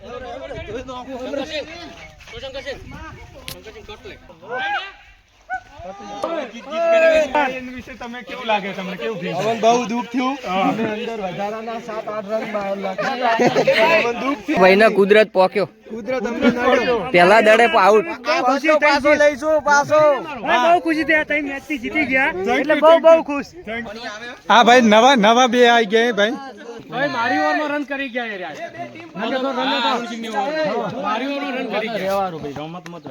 એના વિશે તમે કેવું લાગે તમને કેવું feel થાય? અમન બહુ દુઃખ થયું અમે અંદર વધારાના સાત આઠ રન લખ્યા અમન દુઃખ થયું ભાઈનો કુદરત પોક્યો પેલા દડે આઉટ પાછો. લઈશું પાછો બહુ ખુશી થયા ત્રણ મેચથી જીતી ગયા. એટલે બહુ બહુ ખુશ. હા ભાઈ નવા નવા બે આવી ગયા ભાઈ. ભાઈ મારી ઓવરમાં રન કરી ગયા યાર. નકર તો રન નતા. મારી ઓવરમાં રન કરી ગયા. રમત મત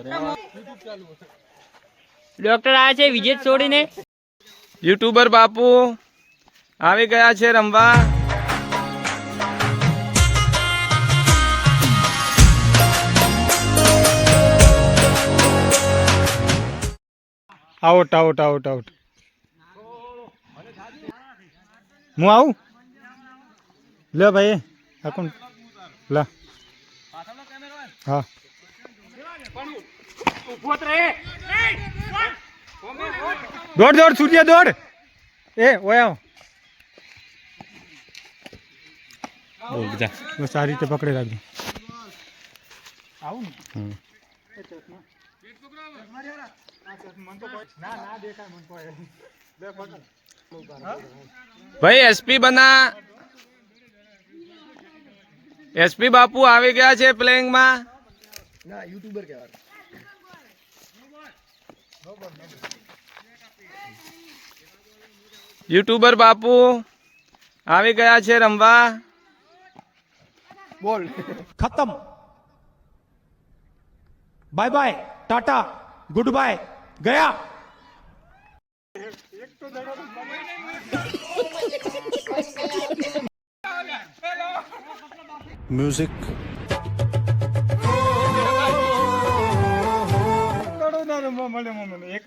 ડોક્ટર આ છે વિજેત છોડીને યુટ્યુબર બાપુ આવી ગયા છે રમવા. આઉટ આઉટ આઉટ આઉટ હું આવું? લે ભાઈ આ કોણ લે. હા. દોડ દોડ સૂર્ય દોડ. એ ઓય આવ. બોલ જા બસ આ રીતે પકડી રાખજો. આવું ભાઈ એસપી બના. એસપી બાપુ આવી ગયા છે પ્લેઇંગમાં ના યુટ્યુબર કહેવાય. યુટ્યુબર બાપુ આવી ગયા છે રમવા? બોલ. ખતમ. Bye bye tata good bye ગયા. દડો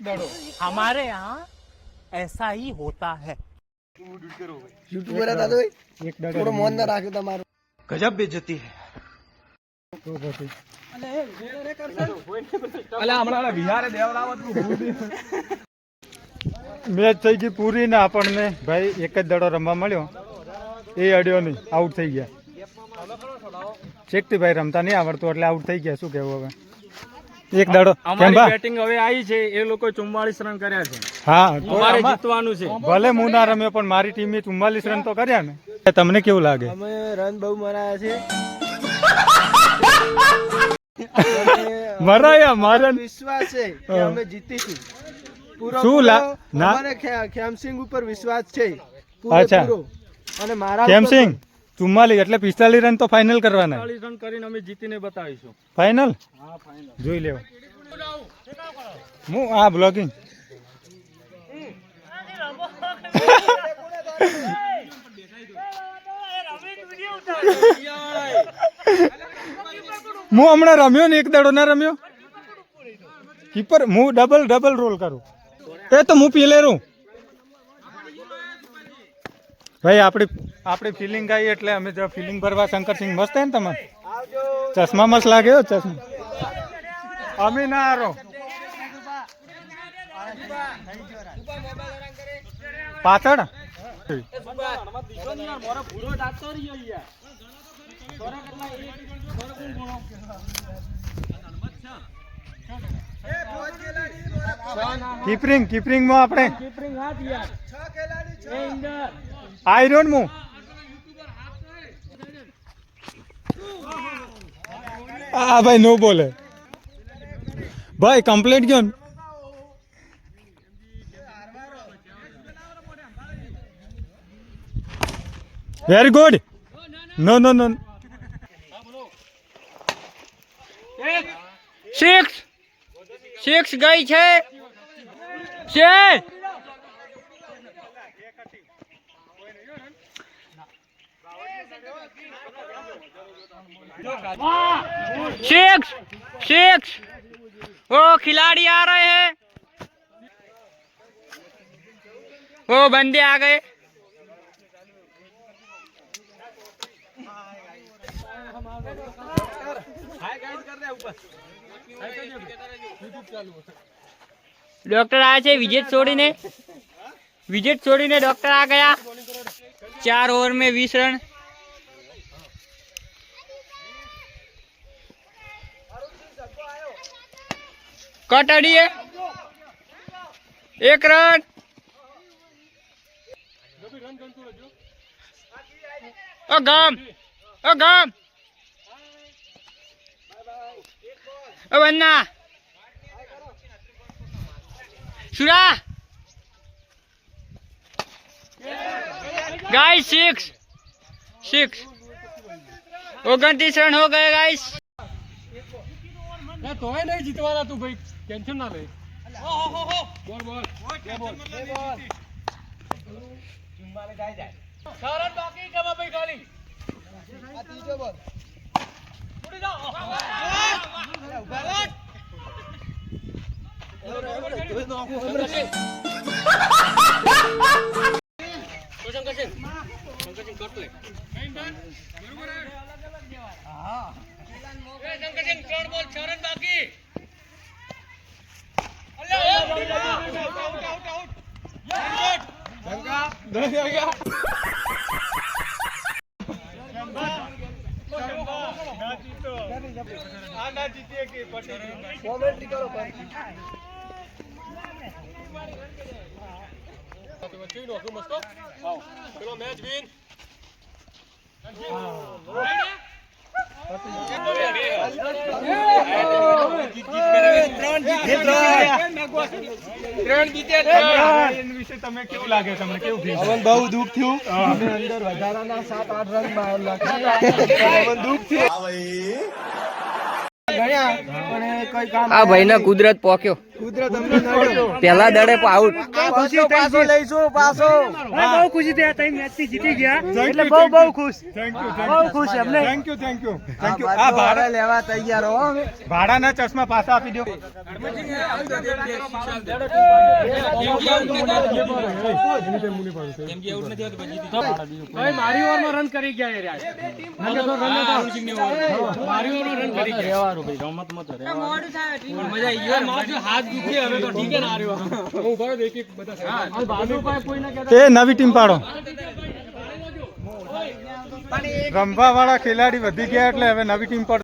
મને એક દડો हमारे यहाँ ऐसा ही होता है યુટ્યુબર હતા તો એક દડો થોડો મોન ના રાખ્યો તમારું તો પછી મેચ થઈ ગઈ પૂરી ને આપણને ભાઈ એક જ દડો રમવા મળ્યો એ અડ્યો નહીં આઉટ થઈ ગયા શેકતી ભાઈ રમતા નહીં આવડતું એટલે આઉટ થઈ ગયા શું કેવું હવે એક દડો. અમારી બેટિંગ હવે આવી છે એ લોકો ચુમ્માલીસ રન કર્યા છે. હા અમારે જીતવાનું છે. ભલે હું ના રમ્યો પણ મારી ટીમે ચુમ્માલીસ રન તો કર્યા ને. તમને કેવું લાગે? અમે રન બહુ મરાયા છે. મરાયા મારે વિશ્વાસ છે કે અમે જીતીશું. શું લા- ના- ખેમસિંગ ઉપર વિશ્વાસ છે. અચ્છા. અને મારા કેમસિંગ ચુમ્માલીસ એટલે પિસ્તાલીસ રન તો ફાઇનલ કરવાના. ચાલીસ રન કરીને અમે જીતીને બતાવીશું. ફાઇનલ જોઈ લેવો. હું આ બ્લોગિંગ હું હમણાં રમ્યો ને એક દાડો ના રમ્યો? કીપર હું ડબલ ડબલ રોલ કરું. એ તો હું પીલે રહું. ભાઈ આપણી આપણી ફિલિંગ આવી એટલે અમે જો ફિલિંગ ભરવા શંકરસિંહ મસ્ત હે ને તમે? ચશ્મા મસ્ત લાગે હો ચશ્મા. અમે ના હારો. પાછળ? કીપરિંગ કીપરિંગમાં આપણે. આયરોન મુ. આ ભાઈ નો બોલે. ભાઈ કમ્પ્લેટ ગયો ને very good no no no six six ગઈ છે છે सिक्स सिक्स वो खिलाड़ी आ रहे हैं वो बंदे आ गए ડોક્ટર આ છે વિજેત છોડીને વિજેત છોડીને ડોક્ટર આ ગયા ચાર ओवर में बीस रन कट है। एक रन। ओ गाम ओ गाम। ओ अन्ना सुरा। गाइस सिक्स सिक्स वो ओगनतीस रन हो गए गाइस तो है नहीं जीतवा तू, भाई। ટેન્શન ના લે બોલ બોલ. સારન બાકી જવા ભાઈ ખાલી. આ ત્રીજો બોલ. ત્રણ બોલ. છ બાકી. કોમેન્ટ્રી કરો ભાઈ પેલો મેચ વિન બહુ દુઃખ થયું. અંદર વધારાના સાત આઠ રન દુઃખ થયું. ગણ્યા પણ એ ભાઈ ને આ ભાઈને કુદરત પોક્યો. કુદરત અમને પહેલા દડે આઉટ. ખુશી પાછો લઈશું પાછો. બહુ ખુશી થયા તમે મેચથી જીતી ગયા. એટલે બહુ બહુ ખુશ. બહુ ખુશ એમને thank you thank you thank you આ ભાડા લેવા તૈયાર હો ભાડાના ચશ્મા પાછા આપી દો ભાઈ મારી ઓવરમાં રન કરી ગયા યાર. મારી ઓવરમાં રન કરી ગયા. રમત મત મજા આવી ગયો મારો હાથ દુખે હવે તો ઠીક ને આર્યો. હું ઊભો દેખી બધા આ બાજુ પાસે કોઈ ના કહેતા એ નવી ટીમ પાડો. રમવા વાળા ખેલાડી વધી ગયા એટલે હવે નવી ટીમ પર